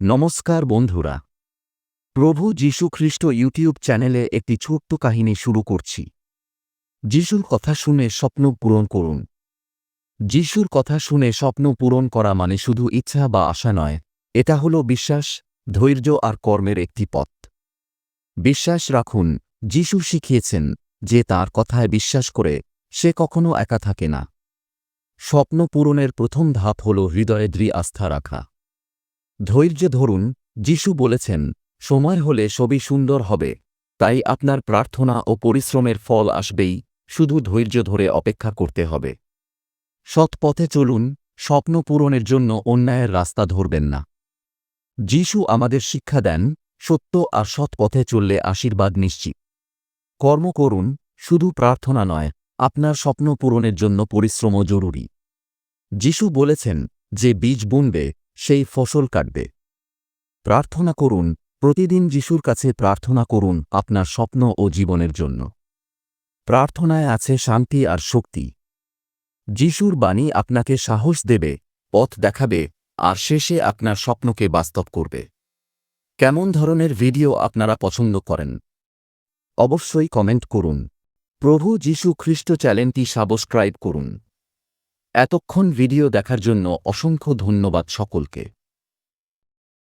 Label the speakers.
Speaker 1: নমস্কার বন্ধুরা। প্রভু যীশু খ্রিস্ট ইউটিউব চ্যানেলে একটি ছোট্ট কাহিনী শুরু করছি। যিশুর কথা শুনে স্বপ্ন পূরণ করুন। যিশুর কথা শুনে স্বপ্ন পূরণ করা মানে শুধু ইচ্ছা বা আশা নয়, এটা হল বিশ্বাস, ধৈর্য আর কর্মের একটি পথ। বিশ্বাস রাখুন, যিশু শিখিয়েছেন যে তার কথায় বিশ্বাস করে সে কখনো একা থাকে না। স্বপ্ন পূরণের প্রথম ধাপ হল হৃদয়ে দৃঢ় আস্থা রাখা। ধৈর্য ধরুন, যিশু বলেছেন, সময় হলে সবই সুন্দর হবে। তাই আপনার প্রার্থনা ও পরিশ্রমের ফল আসবেই, শুধু ধৈর্য ধরে অপেক্ষা করতে হবে। সৎ পথে চলুন, স্বপ্ন পূরণের জন্য অন্যায়ের রাস্তা ধরবেন না। যিশু আমাদের শিক্ষা দেন, সত্য আর সৎ পথে চললে আশীর্বাদ নিশ্চিত। কর্ম করুন, শুধু প্রার্থনা নয়, আপনার স্বপ্ন পূরণের জন্য পরিশ্রমও জরুরি। যিশু বলেছেন, যে বীজ বুনবে সেই ফসল কাটবে। প্রার্থনা করুন, প্রতিদিন যিশুর কাছে প্রার্থনা করুন আপনার স্বপ্ন ও জীবনের জন্য। প্রার্থনায় আছে শান্তি আর শক্তি। যিশুর বাণী আপনাকে সাহস দেবে, পথ দেখাবে, আর শেষে আপনার স্বপ্নকে বাস্তব করবে। কেমন ধরনের ভিডিও আপনারা পছন্দ করেন? অবশ্যই কমেন্ট করুন। প্রভু যীশু খ্রিস্ট চ্যানেলটি সাবস্ক্রাইব করুন। এতক্ষণ ভিডিও দেখার জন্য অসংখ্য ধন্যবাদ সকলকে।